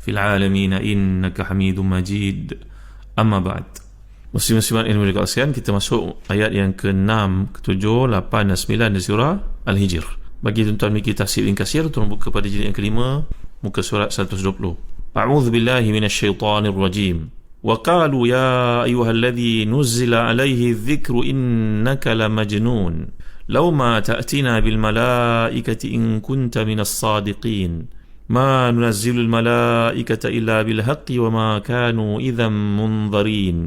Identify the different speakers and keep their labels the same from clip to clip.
Speaker 1: wa barakta ala Ibrahim wa ala ali Ibrahim fil alamin innaka Hamidum Majid. Amma ba'd. Muslim-muslimat yang dimuliakan sekalian, kita masuk ayat yang ke-6, ke-7, 8 dan 9 dari surah Al-Hijr. Bagi tuan-tuan memiliki tafsir yang kasir, tuan buka pada jilid yang kelima, muka surat 120. A'udzu billahi minasyaitonir rajim. Wa qalu ya ayyuhalladhi nuzila alaihi dhikru innaka lamajnun. Law ma ta'tina bil malaikati in kunta ma nunazzilul malaikata illa bil haqqi wa ma kanu idzam منظرين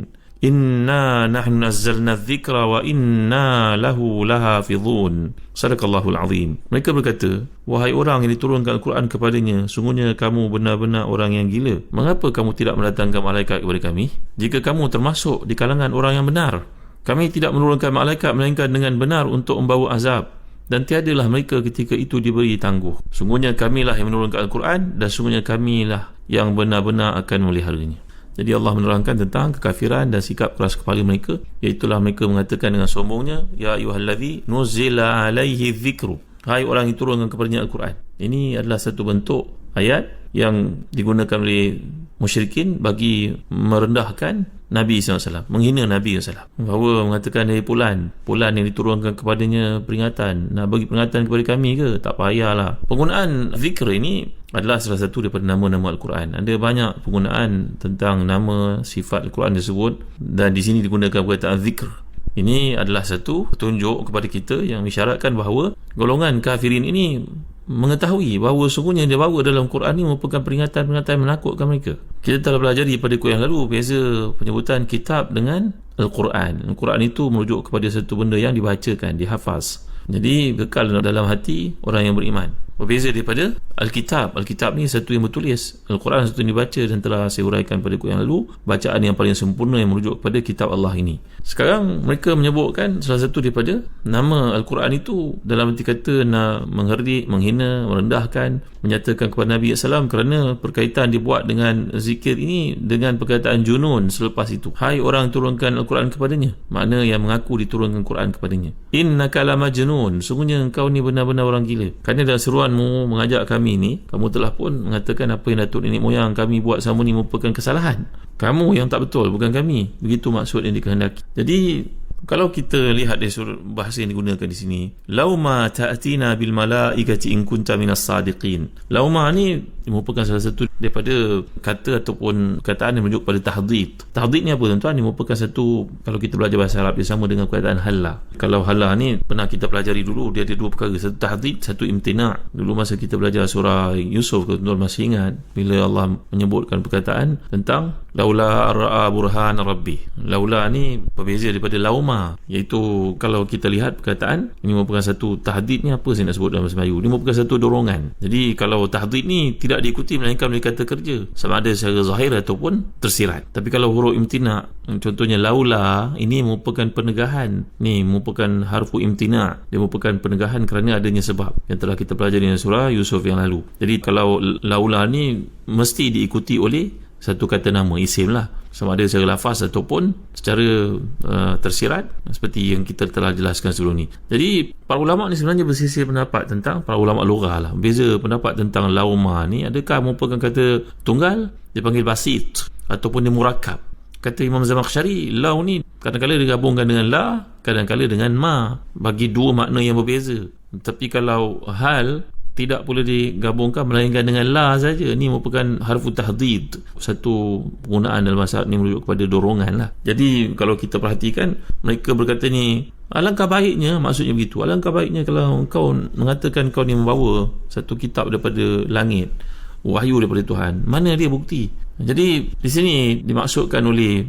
Speaker 1: inna nahnu nazzalna dzikra wa inna lahu lahafizun. الله العظيم mereka berkata wahai orang yang diturunkan Al-Quran kepadanya sungguhnya kamu benar-benar orang yang gila. Mengapa kamu tidak mendatangkan malaikat kepada kami? Jika kamu termasuk di kalangan orang yang benar kami tidak menurunkan malaikat melainkan dengan benar untuk membawa azab dan tiadalah mereka ketika itu diberi tangguh. Sungguhnya kamilah yang menurunkan Al-Quran dan sungguhnya kamilah yang benar-benar akan meliharanya. Jadi Allah menerangkan tentang kekafiran dan sikap keras kepala mereka Iaitulah mereka mengatakan dengan sombongnya Ya ayuhalladhi nuzila alaihi dhikru Hai orang yang turunkan kepadanya Al-Quran Ini adalah satu bentuk ayat yang digunakan oleh musyrikin bagi merendahkan Nabi SAW menghina Nabi SAW bahawa mengatakan dari pulan pulan yang diturunkan kepadanya peringatan nak bagi peringatan kepada kami ke? Tak payahlah. Penggunaan zikr ini adalah salah satu daripada nama-nama Al-Quran. Ada banyak penggunaan tentang nama sifat Al-Quran tersebut dan di sini digunakan perkataan zikr ini adalah satu petunjuk kepada kita yang mengisyaratkan bahawa golongan kafirin ini mengetahui bahawa sungguhnya dia bawa dalam Quran ini merupakan peringatan-peringatan menakutkan mereka. Kita telah belajar pada kuih yang lalu beza penyebutan kitab dengan Al-Quran. Al-Quran itu merujuk kepada satu benda yang dibacakan, dihafaz. Jadi kekal dalam hati orang yang beriman. Berbeza daripada Alkitab. Alkitab ni satu yang bertulis. Al-Quran satu yang dibaca dan telah saya uraikan pada kuih yang lalu. Bacaan yang paling sempurna yang merujuk kepada kitab Allah ini. Sekarang mereka menyebutkan salah satu daripada nama Al-Quran itu dalam arti kata nak mengherdik, menghina, merendahkan, menyatakan kepada Nabi SAW kerana perkaitan dibuat dengan zikir ini dengan perkataan junun selepas itu. Hai orang turunkan Al-Quran kepadanya. Makna yang mengaku diturunkan Al-Quran kepadanya. Inna kalama junun. Sungguhnya engkau ni benar-benar orang gila. Kerana dalam seruanmu mengajak kami kami ni kamu telah pun mengatakan apa yang datuk nenek moyang kami buat sama ni merupakan kesalahan. Kamu yang tak betul bukan kami. Begitu maksud yang dikehendaki. Jadi kalau kita lihat dari surah bahasa yang digunakan di sini lauma ta'tina bil malaikati in kunta minas sadiqin. Lauma ni merupakan salah satu daripada kata ataupun kataan yang merujuk pada tahdid tahdid ni apa tuan-tuan? Ini merupakan satu kalau kita belajar bahasa Arab dia sama dengan kataan halla. Kalau halla ni pernah kita pelajari dulu dia ada dua perkara. Satu tahdid satu imtina. Dulu masa kita belajar surah Yusuf tuan-tuan masih ingat bila Allah menyebutkan perkataan tentang laula ra'a burhan rabbi. Laula ni berbeza daripada lauma. Iaitu kalau kita lihat perkataan ini merupakan satu tahdid ni apa saya nak sebut dalam bahasa Melayu? Ini merupakan satu dorongan. Jadi kalau tahdid ni tidak diikuti melainkan oleh kata kerja. Sama ada secara zahir ataupun tersirat. Tapi kalau huruf imtina contohnya laula ini merupakan penegahan. Ni merupakan harfu imtina. Dia merupakan penegahan kerana adanya sebab yang telah kita pelajari dalam surah Yusuf yang lalu. Jadi kalau laula ni mesti diikuti oleh satu kata nama isim lah. Sama ada secara lafaz ataupun secara uh, tersirat seperti yang kita telah jelaskan sebelum ni. Jadi para ulama ni sebenarnya bersisi pendapat tentang para ulama lugah lah. Beza pendapat tentang lauma ni adakah merupakan kata tunggal? Dipanggil basit ataupun dia murakab kata Imam Zamakhsyari lau ni kadang-kadang digabungkan dengan la kadang-kadang dengan ma. Bagi dua makna yang berbeza. Tapi kalau hal tidak boleh digabungkan melainkan dengan la saja. Ni merupakan harfu tahdid. Satu penggunaan dalam bahasa ni merujuk kepada dorongan lah. Jadi kalau kita perhatikan mereka berkata ni alangkah baiknya maksudnya begitu alangkah baiknya kalau kau mengatakan kau ni membawa satu kitab daripada langit wahyu daripada Tuhan. Mana dia bukti? Jadi di sini dimaksudkan oleh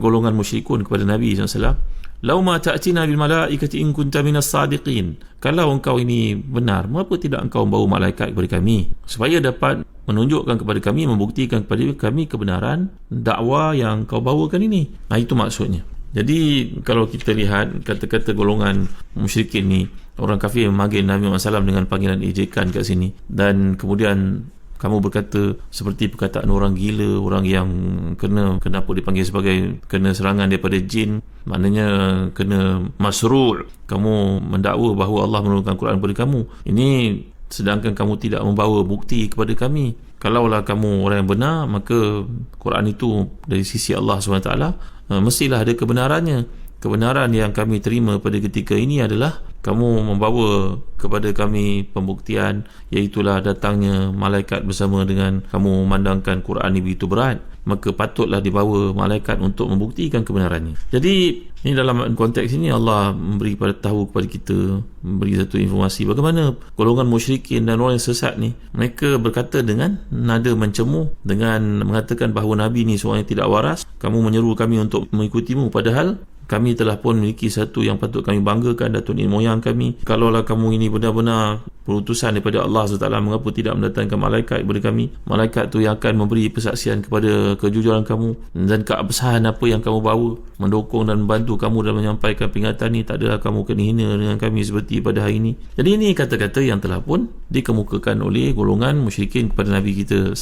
Speaker 1: golongan musyrikun kepada Nabi SAW Lau ma ta'tina bil malaikati in kunta minas sadiqin. Kalau engkau ini benar, mengapa tidak engkau membawa malaikat kepada kami? Supaya dapat menunjukkan kepada kami membuktikan kepada kami kebenaran dakwah yang kau bawakan ini. Nah itu maksudnya. Jadi kalau kita lihat kata-kata golongan musyrikin ni orang kafir memanggil Nabi Muhammad SAW dengan panggilan ejekan kat sini. Dan kemudian kamu berkata seperti perkataan orang gila orang yang kena kenapa dipanggil sebagai kena serangan daripada jin. Maknanya kena masrul kamu mendakwa bahawa Allah menurunkan Quran kepada kamu. Ini sedangkan kamu tidak membawa bukti kepada kami. Kalaulah kamu orang yang benar maka Quran itu dari sisi Allah SWT eh, mestilah ada kebenarannya kebenaran yang kami terima pada ketika ini adalah kamu membawa kepada kami pembuktian iaitulah datangnya malaikat bersama dengan kamu memandangkan Quran ini begitu berat. Maka patutlah dibawa malaikat untuk membuktikan kebenarannya. Jadi ini dalam konteks ini Allah memberi pada tahu kepada kita memberi satu informasi bagaimana golongan musyrikin dan orang yang sesat ni mereka berkata dengan nada mencemuh dengan mengatakan bahawa Nabi ni seorang yang tidak waras kamu menyeru kami untuk mengikutimu. Padahal kami telah pun memiliki satu yang patut kami banggakan Datuk Nenek Moyang kami. Kalaulah kamu ini benar-benar perutusan daripada Allah SWT mengapa tidak mendatangkan malaikat kepada kami? Malaikat tu yang akan memberi persaksian kepada kejujuran kamu dan keabsahan apa yang kamu bawa. Mendukung dan membantu kamu dalam menyampaikan peringatan ini tak adalah kamu kena hina dengan kami seperti pada hari ini. Jadi ini kata-kata yang telah pun dikemukakan oleh golongan musyrikin kepada Nabi kita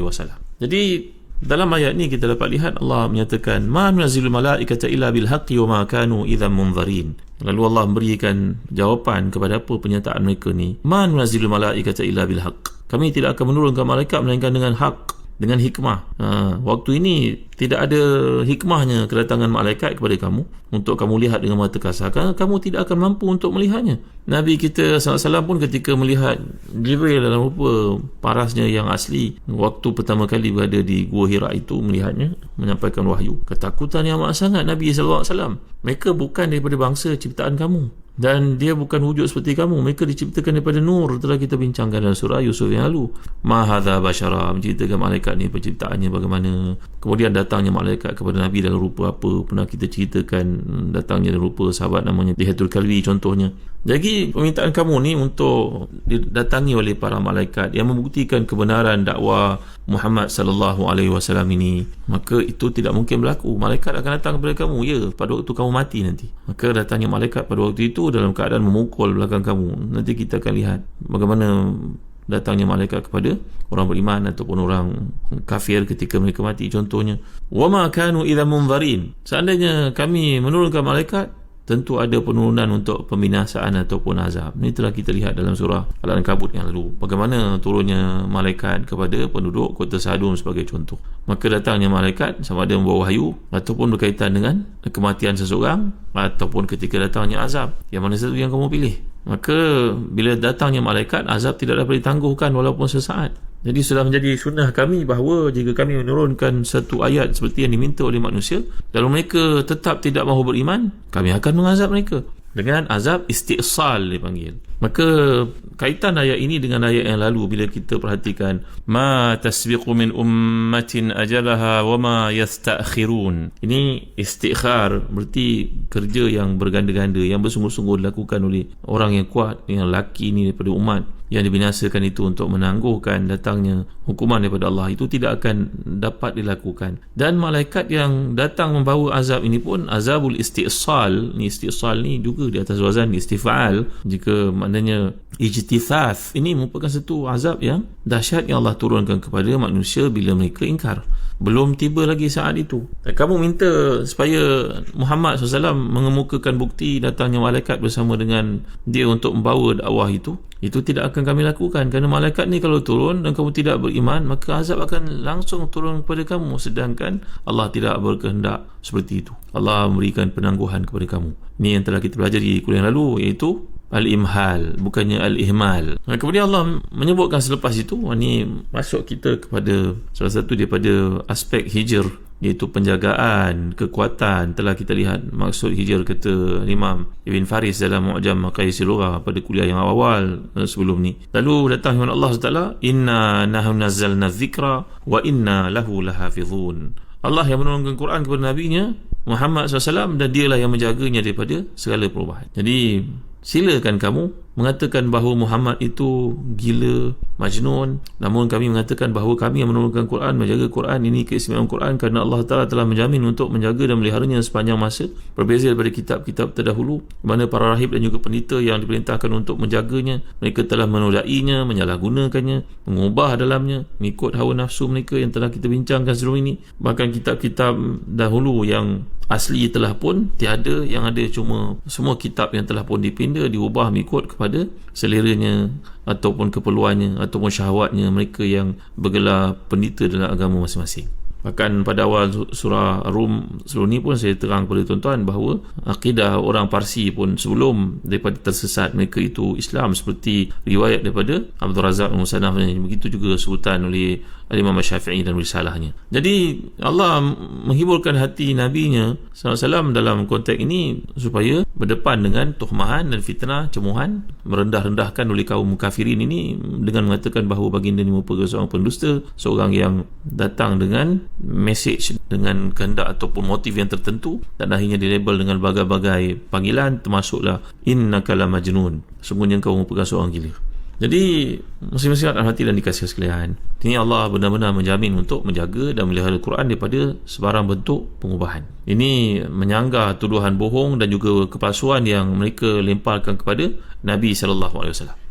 Speaker 1: wasallam. Jadi dalam ayat ni kita dapat lihat Allah menyatakan ma nunzilul malaikata illa bil haqqi wa ma kanu idzan munzarin. Lalu Allah memberikan jawapan kepada apa pernyataan mereka ni. Ma nunzilul malaikata illa bil haqq. Kami tidak akan menurunkan malaikat melainkan dengan hak dengan hikmah. Ha, waktu ini tidak ada hikmahnya kedatangan malaikat kepada kamu untuk kamu lihat dengan mata kasar. Kamu tidak akan mampu untuk melihatnya. Nabi kita SAW pun ketika melihat Jibril dalam rupa parasnya yang asli waktu pertama kali berada di Gua Hira itu melihatnya menyampaikan wahyu. Ketakutan yang amat sangat Nabi SAW. Mereka bukan daripada bangsa ciptaan kamu dan dia bukan wujud seperti kamu. Mereka diciptakan daripada nur. Telah kita bincangkan dalam surah Yusuf yang lalu. Ma hadha bashara. Menceritakan malaikat ni penciptaannya bagaimana. Kemudian datangnya malaikat kepada Nabi dalam rupa apa pernah kita ceritakan. Datangnya dalam rupa sahabat namanya Dihatul Kalbi contohnya jadi permintaan kamu ni untuk didatangi oleh para malaikat yang membuktikan kebenaran dakwah Muhammad sallallahu alaihi wasallam ini maka itu tidak mungkin berlaku. Malaikat akan datang kepada kamu ya pada waktu kamu mati nanti. Maka datangnya malaikat pada waktu itu dalam keadaan memukul belakang kamu. Nanti kita akan lihat bagaimana datangnya malaikat kepada orang beriman ataupun orang kafir ketika mereka mati. Contohnya wama kanu idza munzarin. Seandainya kami menurunkan malaikat tentu ada penurunan untuk pembinasaan ataupun azab. Ini telah kita lihat dalam surah Al-Ankabut yang lalu. Bagaimana turunnya malaikat kepada penduduk kota Sadum sebagai contoh. Maka datangnya malaikat sama ada membawa wahyu ataupun berkaitan dengan kematian seseorang ataupun ketika datangnya azab. Yang mana satu yang kamu pilih? Maka bila datangnya malaikat, azab tidak dapat ditangguhkan walaupun sesaat. Jadi sudah menjadi sunnah kami bahawa jika kami menurunkan satu ayat seperti yang diminta oleh manusia, kalau mereka tetap tidak mahu beriman, kami akan mengazab mereka dengan azab istisal dipanggil. Maka kaitan ayat ini dengan ayat yang lalu bila kita perhatikan ma tasbiqu min ummatin ajalaha wa ma yasta'khirun. Ini istikhar berarti kerja yang berganda-ganda yang bersungguh-sungguh dilakukan oleh orang yang kuat yang laki ini daripada umat yang dibinasakan itu untuk menangguhkan datangnya hukuman daripada Allah itu tidak akan dapat dilakukan dan malaikat yang datang membawa azab ini pun azabul istisal ni istisal ni juga di atas wazan istifal jika maknanya ijtithaf ini merupakan satu azab yang dahsyat yang Allah turunkan kepada manusia bila mereka ingkar belum tiba lagi saat itu. Kamu minta supaya Muhammad SAW mengemukakan bukti datangnya malaikat bersama dengan dia untuk membawa dakwah itu itu tidak akan kami lakukan. Kerana malaikat ni kalau turun dan kamu tidak beriman maka azab akan langsung turun kepada kamu. Sedangkan Allah tidak berkehendak seperti itu. Allah memberikan penangguhan kepada kamu. Ini yang telah kita pelajari di kuliah lalu iaitu al-imhal bukannya al-ihmal. Kemudian Allah menyebutkan selepas itu ini masuk kita kepada salah satu daripada aspek hijr iaitu penjagaan kekuatan. Telah kita lihat maksud hijr kata Imam Ibn Faris dalam Mu'jam Maqayis Lughah pada kuliah yang awal eh, sebelum ni. Lalu datang firman Allah SWT inna nahnu nazzalna dzikra wa inna lahu lahafizun. Allah yang menurunkan Quran kepada nabinya Muhammad SAW dan dialah yang menjaganya daripada segala perubahan. Jadi silakan kamu mengatakan bahawa Muhammad itu gila, majnun. Namun kami mengatakan bahawa kami yang menurunkan Quran, menjaga Quran ini keistimewaan Quran kerana Allah Taala telah menjamin untuk menjaga dan meliharanya sepanjang masa. Berbeza daripada kitab-kitab terdahulu di mana para rahib dan juga pendeta yang diperintahkan untuk menjaganya, mereka telah menodainya, menyalahgunakannya, mengubah dalamnya, mengikut hawa nafsu mereka yang telah kita bincangkan sebelum ini. Bahkan kitab-kitab dahulu yang asli telah pun tiada yang ada cuma semua kitab yang telah pun dipinda diubah mengikut kepada seleranya ataupun keperluannya ataupun syahwatnya mereka yang bergelar pendeta dalam agama masing-masing Bahkan pada awal surah Rum sebelum ni pun saya terang kepada tuan-tuan bahawa akidah orang Parsi pun sebelum daripada tersesat mereka itu Islam seperti riwayat daripada Abdul Razak Musanaf begitu juga sebutan oleh Imam Syafi'i dan risalahnya. Jadi Allah menghiburkan hati Nabi-Nya SAW dalam konteks ini supaya berdepan dengan tuhmahan dan fitnah, cemuhan, merendah-rendahkan oleh kaum kafirin ini dengan mengatakan bahawa baginda ini merupakan seorang pendusta, seorang yang datang dengan message dengan kehendak ataupun motif yang tertentu dan akhirnya dilabel dengan berbagai-bagai panggilan termasuklah innaka la majnun. Sungguhnya kau merupakan seorang gila. Jadi masing-masing dalam hati dan dikasih sekalian. Ini Allah benar-benar menjamin untuk menjaga dan melihara Al-Quran daripada sebarang bentuk pengubahan. Ini menyanggah tuduhan bohong dan juga kepalsuan yang mereka lemparkan kepada Nabi wasallam.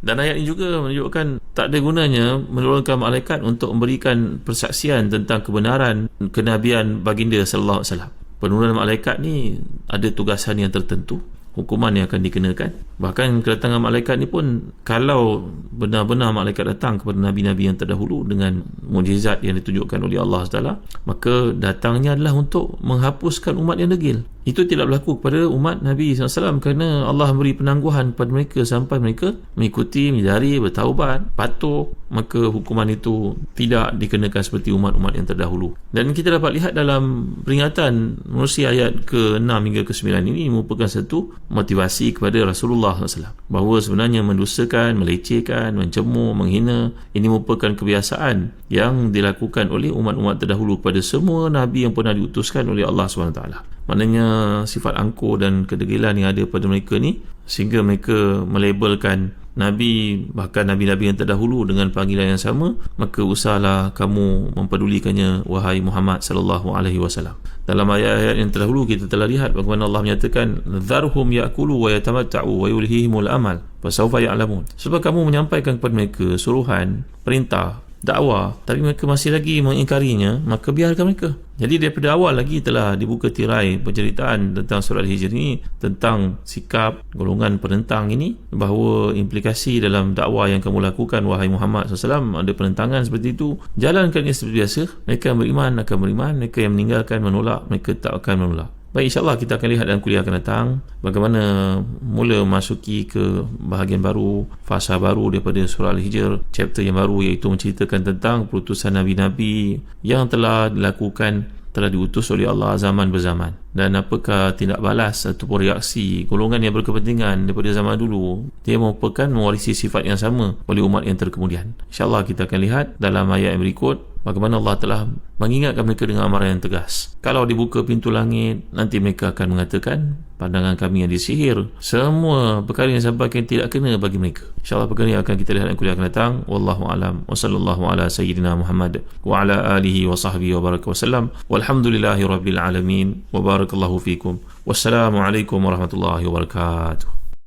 Speaker 1: Dan ayat ini juga menunjukkan tak ada gunanya menurunkan malaikat untuk memberikan persaksian tentang kebenaran kenabian baginda sallallahu alaihi wasallam. Penurunan malaikat ni ada tugasan yang tertentu hukuman yang akan dikenakan bahkan kedatangan malaikat ni pun kalau benar-benar malaikat datang kepada nabi-nabi yang terdahulu dengan mujizat yang ditunjukkan oleh Allah SWT maka datangnya adalah untuk menghapuskan umat yang degil itu tidak berlaku kepada umat Nabi SAW kerana Allah memberi penangguhan kepada mereka sampai mereka mengikuti, menyadari, bertaubat, patuh. Maka hukuman itu tidak dikenakan seperti umat-umat yang terdahulu. Dan kita dapat lihat dalam peringatan manusia ayat ke-6 hingga ke-9 ini merupakan satu motivasi kepada Rasulullah SAW bahawa sebenarnya mendustakan, melecehkan, mencemur, menghina ini merupakan kebiasaan yang dilakukan oleh umat-umat terdahulu kepada semua Nabi yang pernah diutuskan oleh Allah SWT maknanya sifat angkuh dan kedegilan yang ada pada mereka ni sehingga mereka melabelkan Nabi bahkan Nabi-Nabi yang terdahulu dengan panggilan yang sama maka usahlah kamu mempedulikannya wahai Muhammad sallallahu alaihi wasallam. Dalam ayat-ayat yang terdahulu kita telah lihat bagaimana Allah menyatakan dharhum ya'kulu wa yatamatta'u wa yulhihimul amal fasawfa ya'lamun. Sebab kamu menyampaikan kepada mereka suruhan perintah dakwah. Tapi mereka masih lagi mengingkarinya maka biarkan mereka. Jadi daripada awal lagi telah dibuka tirai penceritaan tentang surat hijr ini tentang sikap golongan penentang ini bahawa implikasi dalam dakwah yang kamu lakukan wahai Muhammad SAW ada penentangan seperti itu. Jalankan ia seperti biasa. Mereka yang beriman akan beriman mereka yang meninggalkan menolak mereka tak akan menolak Baik insyaAllah kita akan lihat dalam kuliah akan datang bagaimana mula masuki ke bahagian baru, fasa baru daripada surah Al-Hijr, chapter yang baru iaitu menceritakan tentang perutusan Nabi-Nabi yang telah dilakukan telah diutus oleh Allah zaman berzaman. Dan apakah tindak balas ataupun reaksi golongan yang berkepentingan daripada zaman dulu dia merupakan mewarisi sifat yang sama oleh umat yang terkemudian. insyaAllah kita akan lihat dalam ayat yang berikut bagaimana Allah telah mengingatkan mereka dengan amaran yang tegas. Kalau dibuka pintu langit, nanti mereka akan mengatakan, pandangan kami yang disihir. Semua perkara yang sampaikan tidak kena bagi mereka. InsyaAllah perkara ini akan kita lihat dan kuliah akan datang. Wallahu alam. Wa sallallahu ala sayyidina Muhammad. Wa ala alihi wa sahbihi wa baraka wa sallam. Walhamdulillahi rabbil alamin. Wa barakallahu fikum. Wassalamualaikum warahmatullahi wabarakatuh.